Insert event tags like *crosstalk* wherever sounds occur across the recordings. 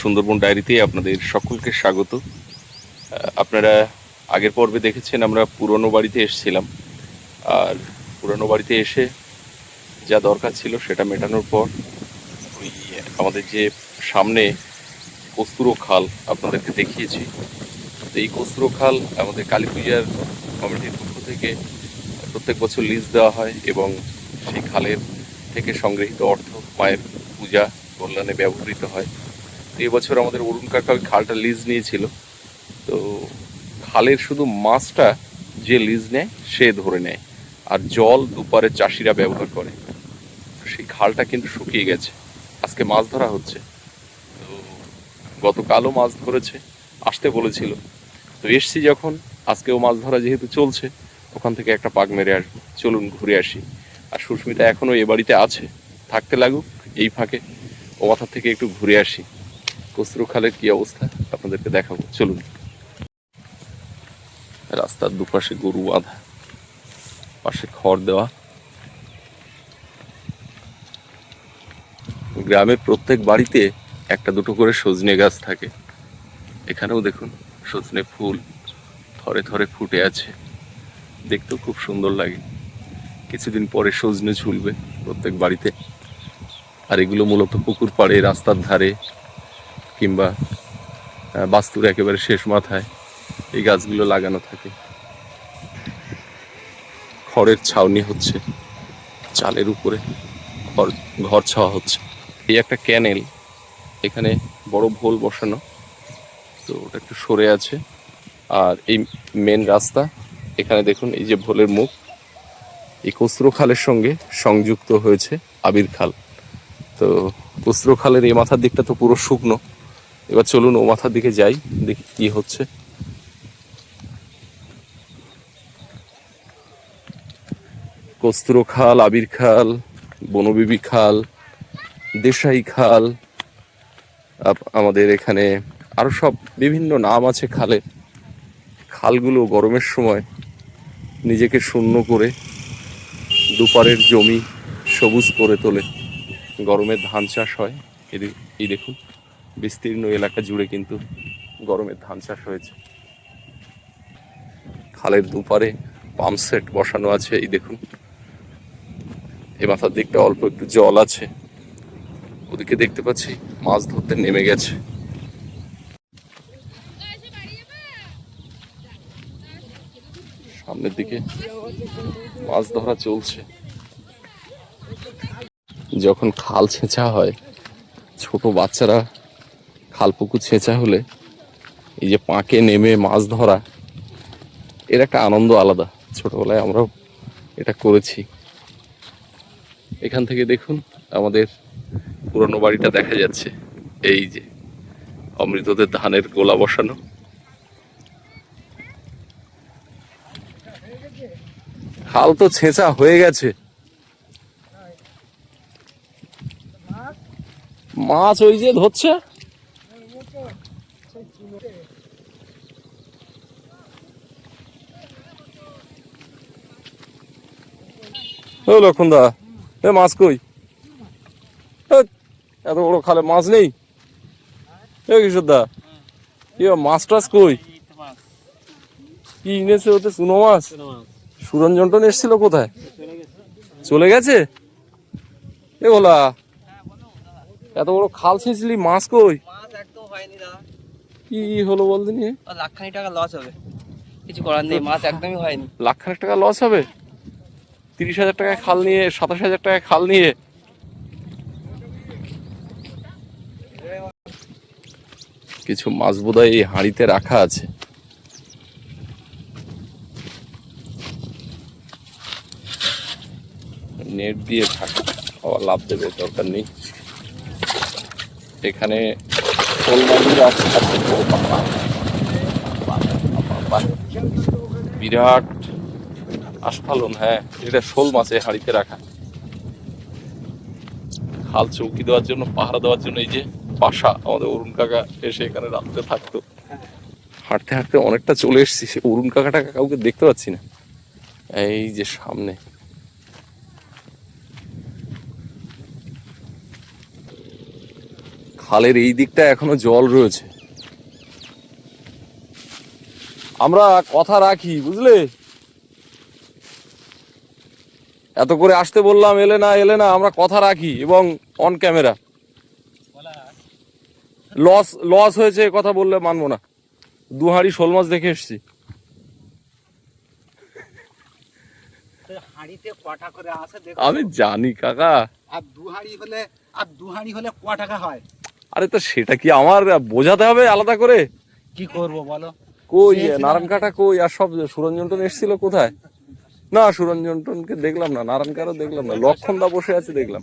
সুন্দরবন ডায়েরিতে আপনাদের সকলকে স্বাগত। আপনারা আগের পর্বে দেখেছেন আমরা পুরনো বাড়িতে এসেছিলাম। আর পুরনো বাড়িতে এসে যা দরকার ছিল সেটা মেটানোর পর ওই আমাদের যে সামনে কস্তুরো খাল আপনাদেরকে দেখিয়েছি। তো এই কস্তুরো খাল আমাদের কালী পূজার কমিটির পক্ষ থেকে প্রত্যেক বছর লিজ দেওয়া হয় এবং সেই খালের থেকে সংগৃহীত অর্থ মায়ের পূজা কল্যাণে ব্যবহৃত হয়। এবছর আমাদের অরুণ কাকা ওই খালটা লিজ নিয়েছিল। তো খালের শুধু মাছটা যে লিজ নেয়, সে ধরে নেয়। আর জল দুপারে চাষিরা ব্যবহার করে। সেই খালটা কিন্তু শুকিয়ে গেছে। আজকে মাছ ধরা হচ্ছে। তো গতকালও মাছ ধরেছে, আসতে বলেছিল। তো এসছি যখন, আজকেও মাছ ধরা যেহেতু চলছে, ওখান থেকে একটা পাক মেরে আসব। চলুন ঘুরে আসি। আর সুস্মিতা এখনও এ বাড়িতে আছে। থাকতে লাগুক, এই ফাঁকে। ও মাথা থেকে একটু ঘুরে আসি। কস্তুরু খালের কি অবস্থা? আপনাদেরকে দেখাবো। চলুন। রাস্তার দুপাশে গরু বাঁধা। পাশে খড় দেওয়া। গ্রামের প্রত্যেক বাড়িতে একটা দুটো করে সজনে গাছ থাকে। এখানেও দেখুন, সজনে ফুল থরে থরে ফুটে আছে। দেখতেও খুব সুন্দর লাগে। কিছুদিন পরে সজনে ঝুলবে প্রত্যেক বাড়িতে। আর এগুলো মূলত পুকুর পাড়ে, রাস্তার ধারে কিংবা বাস্তুর একেবারে শেষ মাথায় এই গাছগুলো লাগানো থাকে। খড়ের ছাউনি হচ্ছে, চালের উপরে ঘর ঘর ছাওয়া হচ্ছে। এই একটা ক্যানেল, এখানে বড় ভোল বসানো, তো ওটা একটু সরে আছে। আর এই মেন রাস্তা, এখানে দেখুন এই যে ভোলের মুখ, এই কস্ত্র খালের সঙ্গে সংযুক্ত হয়েছে আবির খাল। তো কস্ত্র খালের এই মাথার দিকটা তো পুরো শুকনো এবার চলুন ও মাথার দিকে যাই, দেখি কি হচ্ছে। কস্ত্র খাল, আবির খাল, বনবিবি খাল, দেশাই খাল আমাদের এখানে আরও সব বিভিন্ন নাম আছে খালে খালগুলো গরমের সময় নিজেকে শূন্য করে দুপারের জমি সবুজ করে তোলে। গরমে ধান চাষ হয়। এদি- এই দেখুন। বিস্তীর্ণ এলাকা জুড়ে কিন্তু গরমের ধান চাষ হয়েছে। খালের দুপারে পাম্প সেট বসানো আছে, এই দেখুন। এ মাথার দিকটা অল্প একটু জল আছে। ওদিকে দেখতে পাচ্ছি মাছ ধরতে নেমে গেছে। সামনের দিকে মাছ ধরা চলছে। যখন খাল ছেঁচা হয়, ছোট বাচ্চারা খাল পুকুর ছেঁচা হলে এই যে পাঁকে নেমে মাছ ধরা, এর একটা আনন্দ আলাদা। ছোটবেলায় আমরাও এটা করেছি। এখান থেকে দেখুন আমাদের পুরনো বাড়িটা দেখা যাচ্ছে। এই যে অমৃতদের ধানের গোলা বসানো। খাল তো ছেঁচা হয়ে গেছে। মাছ ওই যে ধরছে। ও লক্ষণ দা এ মাছ কই? এত বড় খালে মাছ নেই? এ কিশোর দা কি মাছ টাছ কই? কি এনেছে ওতে চুনো মাছ? সুরঞ্জন টন এসেছিল কোথায়? চলে গেছে? এ বলা এত বড় খাল ছেঁচলি মাছ কই? কি হলো বলতে নিয়ে লাখখানি টাকা লস হবে। কিছু করার নেই মাছ একদমই হয়নি। লাখ টাকা লস হবে? তিরিশ হাজার টাকায় খাল নিয়ে, সাতাশ হাজার টাকায় খাল নিয়ে। কিছু মাছ বোধহয় এই হাঁড়িতে রাখা আছে। নেট দিয়ে থাকা, আবার লাভ দেবে, দরকার নেই। এখানে। বিরাট আস্ফালন হ্যাঁ। এটা শোল মাছ হাঁড়িতে রাখা। খাল চৌকি দেওয়ার জন্য, পাহারা দেওয়ার জন্য এই যে বাসা আমাদের অরুণ কাকা এসে এখানে রাত্রে থাকতো। হাঁটতে হাঁটতে অনেকটা চলে এসেছি। সে অরুণ কাকাটা কাউকে দেখতে পাচ্ছি না। এই যে সামনে। খালের এই দিকটা এখনও জল রয়েছে। আমরা কথা রাখি, বুঝলে? এত করে আসতে বললাম এলে না এলে না আমরা কথা রাখি এবং অন ক্যামেরা লস লস হয়েছে কথা বললে মানবো না। দু হাঁড়ি শোল মাছ দেখে এসছি। আমি জানি কাকা। আর দু হাঁড়ি হলে আর দু হাঁড়ি হলে ক টাকা হয়? আরে তো সেটা কি আমার বোঝাতে হবে আলাদা করে? কি করব বলো? কই। নারায়ণ কাটা কই আর সব সুরঞ্জন এসেছিল কোথায়? না সুরঞ্জন টনকে দেখলাম না নারায়ণ কারও দেখলাম না লক্ষণ দা বসে আছে দেখলাম।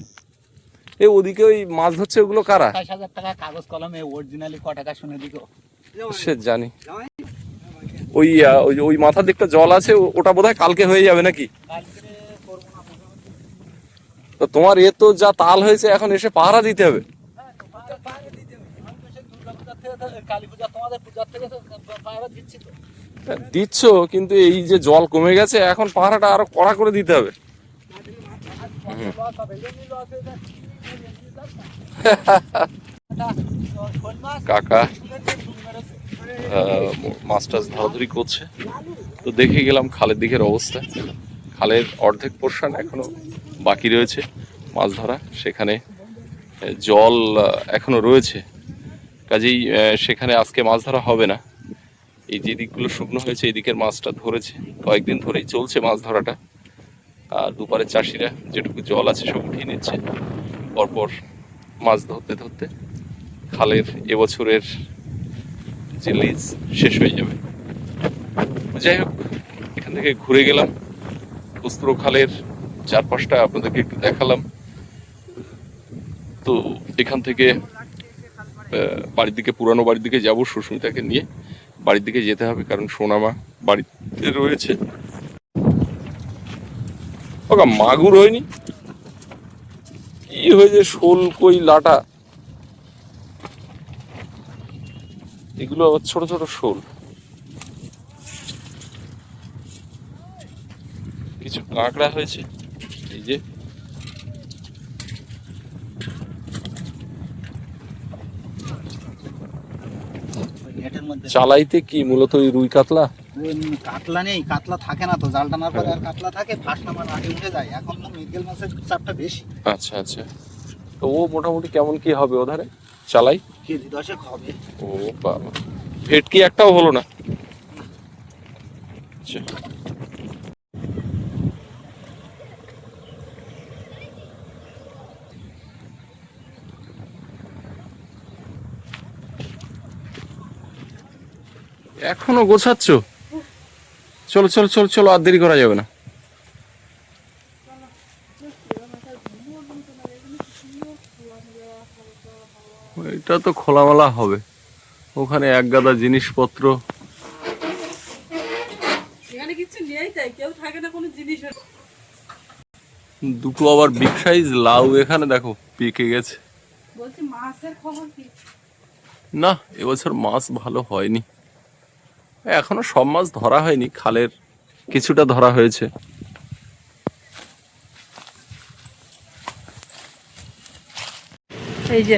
এ ওদিকে ওই মাছ ধরছে ওগুলো কারা? টাকা কাগজ কলমে অরিজিনালি ক টাকা শুনে দিকো সে জানি। ওই ওই ওই মাথার দিকটা জল আছে ওটা বোধহয় কালকে হয়ে যাবে নাকি? তো তোমার এ তো যা তাল হয়েছে এখন এসে পাহারা দিতে হবে। কালী পূজা তোমাদের পূজার থেকে তো পায়রা দিচ্ছি তো। হ্যাঁ, দিচ্ছ, কিন্তু এই যে জল কমে গেছে, এখন পাহারাটা আরও কড়া করে দিতে হবে। কাকা মাছ টাছ ধরাধরি করছে। তো দেখে গেলাম খালের দিকের অবস্থা। খালের অর্ধেক পোর্শন এখনও বাকি রয়েছে মাছ ধরা। সেখানে জল এখনও রয়েছে। কাজেই সেখানে আজকে মাছ ধরা হবে না। এই যে দিকগুলো শুকনো হয়েছে, এই দিকের মাছটা ধরেছে। কয়েকদিন ধরেই চলছে মাছ ধরাটা। আর দুপারে চাষিরা যেটুকু জল আছে সব উঠিয়ে নিচ্ছে। পরপর মাছ ধরতে ধরতে খালের এবছরের যে লিজ শেষ হয়ে যাবে। যাই হোক, এখান থেকে ঘুরে গেলাম। কুস্তুরো খালের চারপাশটা আপনাদেরকে একটু দেখালাম। তো এখান থেকে বাড়ির দিকে, পুরানো বাড়ির দিকে যাব সুস্মিতাকে নিয়ে। বাড়ির দিকে যেতে হবে, কারণ সোনামা বাড়িতে রয়েছে। ওকা মাগুর হয়নি? কি হয়েছে, শোল, কই, লাটা? এগুলো আবার ছোট ছোট শোল। কিছু কাঁকড়া হয়েছে, এই যে ওই নেটের মধ্যে চালাইতে কি মূলত ওই রুই কাতলা? কাতলা নেই কাতলা থাকে না তো জাল টানার পরে আর কাতলা থাকে ফার্স্ট নাম্বার আগে উঠে যায়। এখন তো মৃগেল মাছের চাপটা বেশি। আচ্ছা আচ্ছা। তো ও মোটামুটি কেমন কি হবে ওধারে? চালাই? কেজি দশেক হবে। ও বাবা। ভেটকি একটাও হলো না? আচ্ছা। এখনও গোছাচ্ছ? চলো চলো চলো চলো আর দেরি করা যাবে না। এটা তো খোলামেলা হবে। ওখানে এক গাদা জিনিসপত্র। দুটো আবার বিগ সাইজ লাউ এখানে দেখো পেকে গেছে। না এবছর মাছ ভালো হয়নি। এখনও সব মাছ ধরা হয়নি, খালের কিছুটা ধরা হয়েছে। এই যে,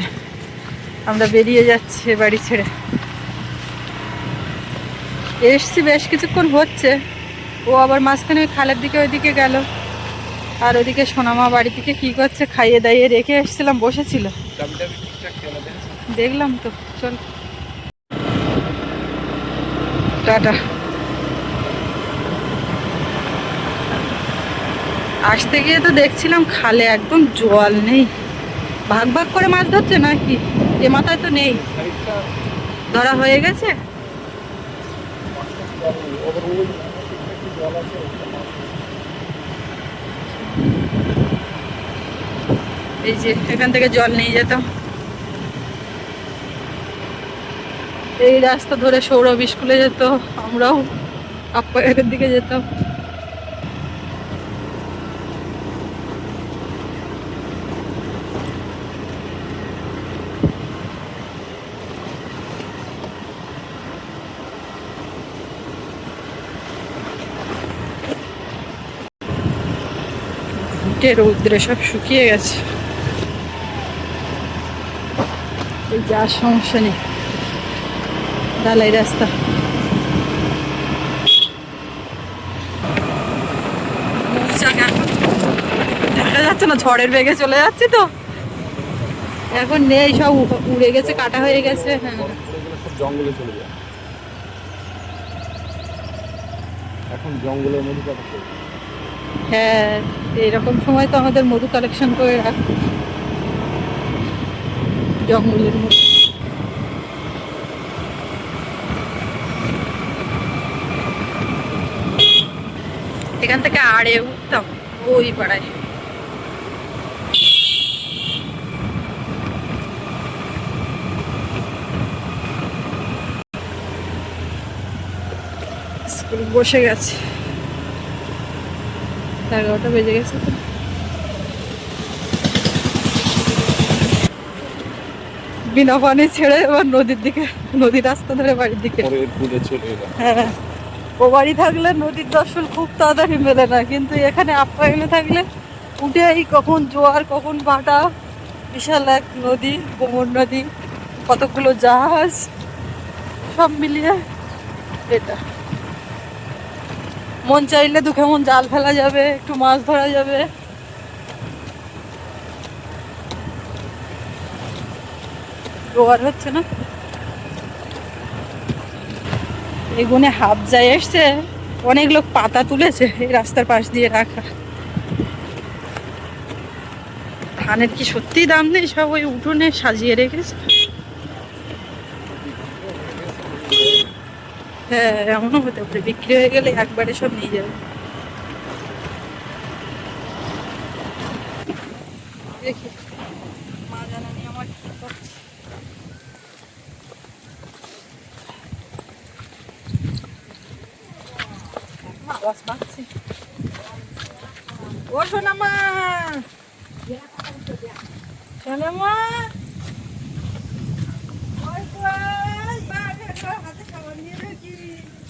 আমরা বেরিয়ে যাচ্ছি বাড়ি ছেড়ে। এসছি, বেশ কিছুক্ষণ হচ্ছে। ও আবার মাঝখানে ওই খালের দিকে, ওইদিকে গেল। আর ওদিকে সোনামা বাড়ি থেকে কি করছে, খাইয়ে দাইয়ে রেখে এসেছিলাম, বসেছিল। দেখলাম তো, চল। টাটা। আসতে গিয়ে তো দেখছিলাম খালে একদম জল নেই। ভাগ ভাগ করে মাছ ধরছে নাকি? এ মাথায় তো নেই। ধরা হয়ে গেছে? এই যে, এখান থেকে জল নিয়ে যেতাম। এই রাস্তা ধরে সৌরভ স্কুলে যেত, আমরাও আপ্পায়ের দিকে যেতাম। রৌদ্রে সব শুকিয়ে গেছে। যে সমস্যা নেই। ঢালাই রাস্তা। দেখা যাচ্ছে না ঝড়ের বেগে চলে যাচ্ছে তো। এখন নেই সব উড়ে গেছে কাটা হয়ে গেছে হ্যাঁ। জঙ্গলে চলে যায়। এখন জঙ্গলের মধ্যে কথা হ্যাঁ এইরকম সময় তো আমাদের মধু কালেকশন করে রাখ। জঙ্গলের মধ্যে এখান থেকে আড়ে উঠতাম ওই পাড়ায়। স্কুল বসে গেছে। এগারোটা বেজে গেছে তো। বিনা পানি ছেড়ে এবার নদীর দিকে নদীর রাস্তা ধরে বাড়ির দিকে। হ্যাঁ। বাড়ি থাকলে নদীর দর্শন খুব তাড়াতাড়ি মেলে না, কিন্তু এখানে আপ্যায়নে থাকলে উঠে এই কখন জোয়ার, কখন ভাটা বিশাল এক নদী, গোমর নদী, কতগুলো জাহাজ, সব মিলিয়ে এটা। মন চাইলে দু কেমন জাল ফেলা যাবে, একটু মাছ ধরা যাবে। জোয়ার হচ্ছে না? এগুনে হাফ যায় এসছে, অনেক লোক পাতা তুলেছে এই রাস্তার পাশ দিয়ে রাখা। ধানের কি সত্যি দাম নেই? সব ওই উঠোনে সাজিয়ে রেখেছে। হ্যাঁ এমনও হতে পারে, বিক্রি হয়ে গেলে একবারে সব নিয়ে যাবে। দেখি মা জানানি আমার কি করছে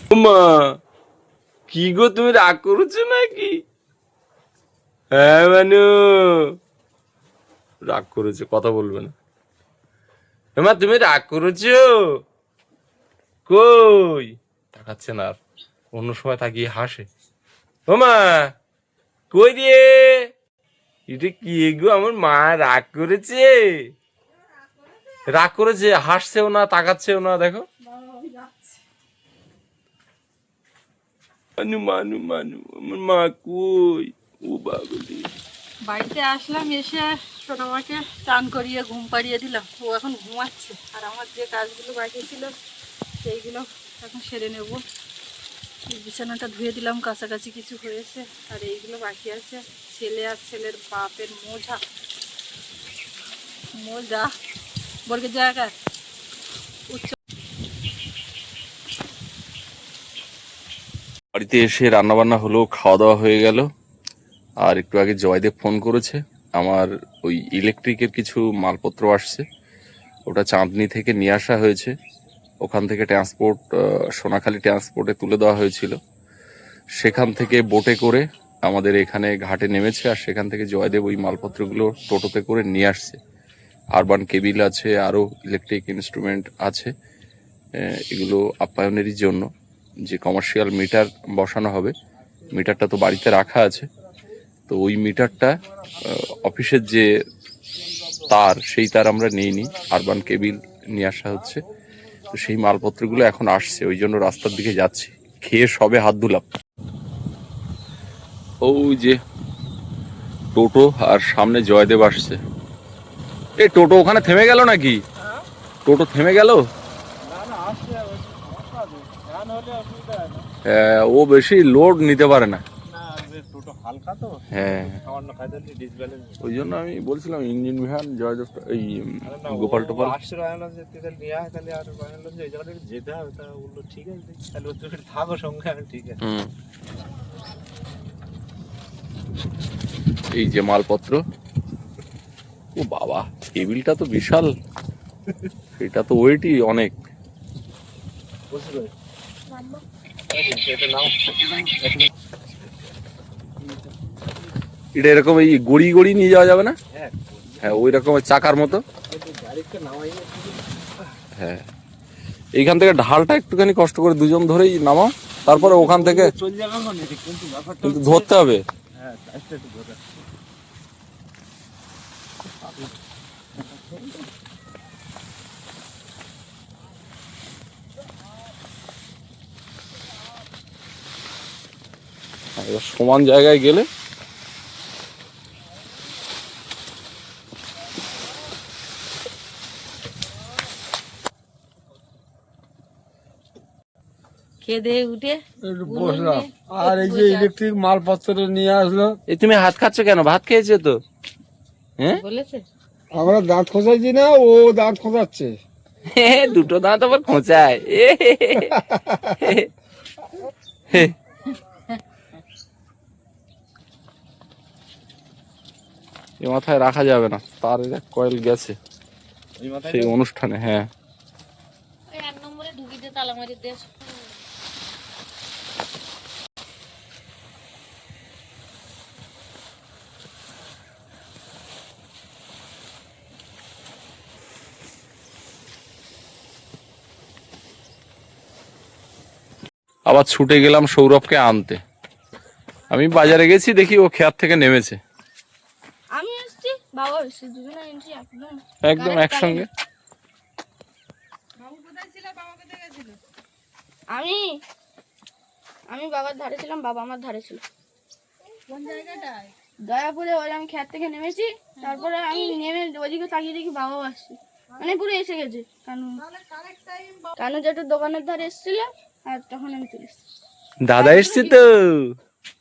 কই, মা, কি গো তুমি রাগ করেছ নাকি হ্যাঁ মানু রাগ করেছ কথা বলবে না মা তুমি রাগ করেছ কই তাকাচ্ছে না আর অন্য সময় তাকিয়ে হাসে। ও মা, কই রে? এটা কি গো, আমার মা রাগ করেছে? রাগ করেছে, হাসছেও না, তাকাচ্ছেও না, দেখো। মানু মানু মানু, আমার মা কই? ও বাবলি বাড়িতে আসলাম, এসে সোনামাকে টান করিয়ে ঘুম পাড়িয়ে দিলাম। ও এখন ঘুমাচ্ছে, আর আমার যে কাজগুলো বাকি ছিল, সেইগুলো এখন সেরে নেব। বিছানাটা ধুয়ে দিলাম, কাছাকাছি কিছু হয়েছে। আর এইগুলো বাকি আছে। ছেলে আর ছেলের বাপের মোজা। মোজা। বর্গের জায়গা উচ্চ বাড়িতে এসে রান্না বান্না হলো খাওয়া দাওয়া হয়ে গেল। আর একটু আগে জয়দেব ফোন করেছে। আমার ওই ইলেকট্রিকের কিছু মালপত্র আসছে। ওটা চাঁদনি থেকে নিয়ে আসা হয়েছে। ওখান থেকে ট্রান্সপোর্ট সোনাখালী ট্রান্সপোর্টে তুলে দেওয়া হয়েছিল। সেখান থেকে বোটে করে আমাদের এখানে ঘাটে নেমেছে আর সেখান থেকে জয়দেব ওই মালপত্রগুলো টোটোতে করে নিয়ে আসছে। আরবান কেবিল আছে আরও ইলেকট্রিক ইনস্ট্রুমেন্ট আছে এগুলো আপ্যায়নেরই জন্য। যে কমার্শিয়াল মিটার বসানো হবে মিটারটা তো বাড়িতে রাখা আছে। তো ওই মিটারটা অফিসের যে তার, সেই তার আমরা নিইনি। আরবান কেবিল নিয়ে আসা হচ্ছে। তো সেই মালপত্রগুলো এখন আসছে ওই জন্য রাস্তার দিকে যাচ্ছি। খেয়ে সবে হাত ধুলাম। ওই যে টোটো আর সামনে জয়দেব আসছে। এই টোটো ওখানে থেমে গেল নাকি? টোটো থেমে গেল? হ্যাঁ, ও বেশি লোড নিতে পারে না। হালকা তো? হ্যাঁ। সামান্য খাইতে ডিসব্যালেন্স ওই জন্য আমি বলছিলাম ইঞ্জিন বিহান জয়দেব এই গোপাল টোপাল। আসছে রায়না যে তাহলে নিয়ে আয় তাহলে আর বানালো যে এই জায়গাটা যেতে হবে তা বলল ঠিক আছে তাহলে তুমি থাকো সঙ্গে আমি ঠিক আছে। হুম। এই যে মালপত্র। ও বাবা টেবিলটা তো বিশাল। এটা তো ওয়েটই অনেক। এটা নাও। এটা এরকম এই গড়ি গড়ি নিয়ে যাওয়া যাবে না? হ্যাঁ হ্যাঁ ওই রকমের চাকার মতো? হ্যাঁ। এইখান থেকে ঢালটা একটুখানি কষ্ট করে দুজন ধরেই নামাও তারপরে ওখান থেকে কিন্তু ধরতে হবে। হ্যাঁ এবার সমান জায়গায় গেলে খেয়ে দিয়ে উঠে বসলাম। আর এই যে ইলেকট্রিক মালপত্র নিয়ে আসলো। এই তুমি হাত খাচ্ছ কেন? ভাত খেয়েছো তো? হ্যাঁ? বলেছে। আমরা দাঁত খোঁচাইছি না ও দাঁত খোঁচাচ্ছে। দুটো দাঁত আবার খোঁচায়। এ এ মাথায় রাখা যাবে না তার কয়েল গেছে। সেই অনুষ্ঠানে হ্যাঁ। এক নম্বরে ঢুকিতে তালা মারি দিয়ে আবার ছুটে গেলাম সৌরভকে আনতে। আমি বাজারে গেছি দেখি ও খেয়ার থেকে নেমেছে। আমি এসছি বাবা এসছি দুজনে এসছি একদম। একদম একসঙ্গে। আমি আমি বাবার ধারে ছিলাম বাবা আমার ধারে ছিল। কোন জায়গাটায়? দয়াপুরে ওই আমি খেত থেকে নেমেছি তারপরে আমি নেমে ওদিকে তাকিয়ে দেখি বাবাও আসছে। মানে পুরো এসে গেছে কানু। কানু যেটা দোকানের ধারে এসেছিল। আর তখন আমি চলে দাদা এসছে তো।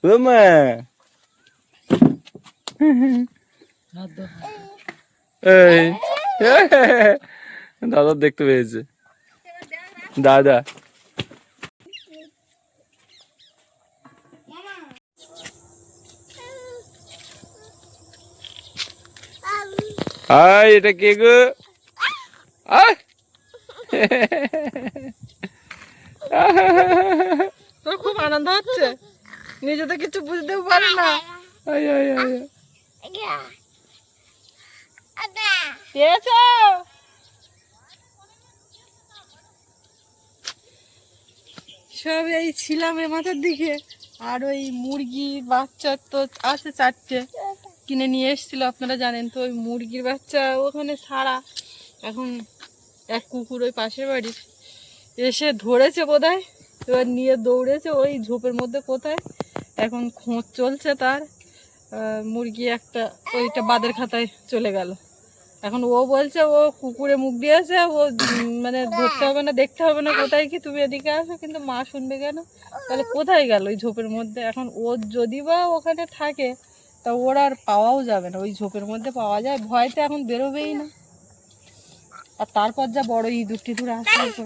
ও মা। এই। *laughs* দাদা দেখতে পেয়েছে। দাদা। আয় এটা কে গো? আয়। *laughs* তোর খুব আনন্দ হচ্ছে? নিজে তো কিছু বুঝতেও পারে না। পেয়েছ? সব এই ছিলাম এ মাথার দিকে। আর ওই মুরগি বাচ্চা তো আছে চারটে। কিনে নিয়ে এসেছিল আপনারা জানেন তো ওই মুরগির বাচ্চা ওখানে ছাড়া এখন এক কুকুর ওই পাশের বাড়ির। এসে ধরেছে বোধহয়, এবার নিয়ে দৌড়েছে ওই ঝোপের মধ্যে কোথায়, এখন খোঁজ চলছে তার মুরগি একটা, ওইটা বাদের খাতায় চলে গেল। এখন ও বলছে, ও কুকুরে মুখ দিয়েছে, ও মানে ধরতে হবে না, দেখতে হবে না, কোথায় কি, তুমি এদিকে আসো, কিন্তু মা শুনবে কেন? তাহলে কোথায় গেল ওই ঝোপের মধ্যে? এখন ও যদি বা ওখানে থাকে, তা ওর আর পাওয়াও যাবে না, ওই ঝোপের মধ্যে পাওয়া যায় ভয়তে এখন বেরোবেই না। আর তারপর যা বড় ইঁদুর টিঁদুর আসলে তো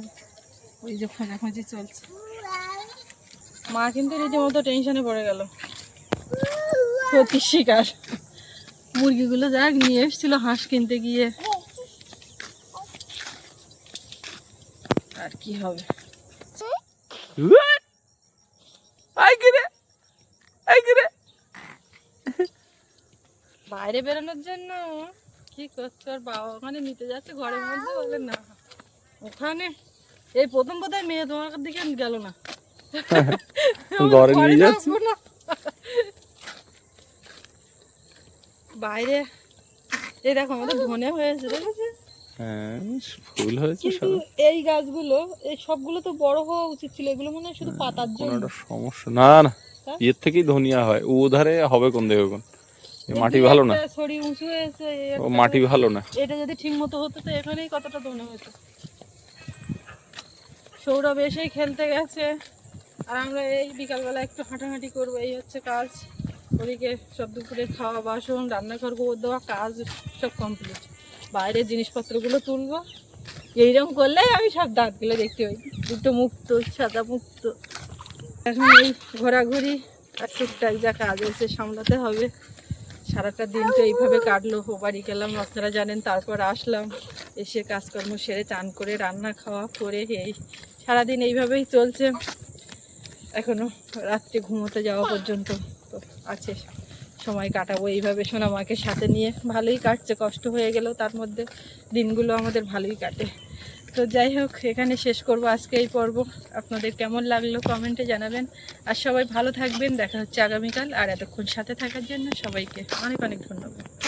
ওই যে খোঁজাখুঁজি চলছে। মা কিন্তু রীতিমতো টেনশনে পড়ে গেল। ক্ষতির শিকার। মুরগিগুলো যাক, নিয়ে এসেছিল হাঁস কিনতে গিয়ে। আর কি হবে? বাইরে বেরোনোর জন্য কি করছে ওর বাবা? ওখানে নিতে যাচ্ছে, ঘরের মধ্যে বলে না। ওখানে এই প্রথম বোধহয় মেয়ে তোমার দিকে গেল না। *laughs* ঘরে নিয়ে যাচ্ছে। বাইরে। এই দেখো আমাদের ধনে হয়েছে দেখেছে? হ্যাঁ ফুল হয়েছে সব। এই গাছগুলো এই সবগুলো তো বড় হওয়া উচিত ছিল। এগুলো মনে হয় শুধু পাতার জন্য। একটা সমস্যা। না না? এর থেকেই ধনিয়া হয়। ও ধারে হবে কোন দেখো কোন? মাটি ভালো না? উঁচু হয়েছে ও মাটি ভালো না। এটা যদি ঠিক মতো হতো তো এখানেই কতটা ধনে হতো? সৌরভ এসেই খেলতে গেছে। আর আমরা এই বিকালবেলা একটু হাঁটাহাঁটি করব, এই হচ্ছে কাজ। ওদিকে সব দুপুরে খাওয়া, বাসন, রান্নাঘর গোবর দেওয়া, কাজ সব কমপ্লিট বাইরের জিনিসপত্রগুলো তুলবো। এইরকম করলে আমি সব দাঁতগুলো দেখতে পাই। দুটো মুক্ত, সাদা মুক্ত। এখন এই ঘোরাঘুরি আর টুকটাক যা কাজ আছে সামলাতে হবে। সারাটা দিন তো এইভাবে কাটলো। বাড়ি গেলাম, আপনারা জানেন, তারপর আসলাম। এসে কাজকর্ম সেরে চান করে, রান্না খাওয়া করে এই সারাদিন এইভাবেই চলছে। এখনও রাত্রে ঘুমোতে যাওয়া পর্যন্ত তো আছে। সময় কাটাবো এইভাবে সোনামাকে সাথে নিয়ে। ভালোই কাটছে, কষ্ট হয়ে গেলেও তার মধ্যে। দিনগুলো আমাদের ভালোই কাটে। তো যাই হোক, এখানে শেষ করব আজকে এই পর্ব। আপনাদের কেমন লাগল কমেন্টে জানাবেন। আর সবাই ভালো থাকবেন। দেখা হচ্ছে আগামীকাল। আর এতক্ষণ সাথে থাকার জন্য সবাইকে অনেক অনেক ধন্যবাদ।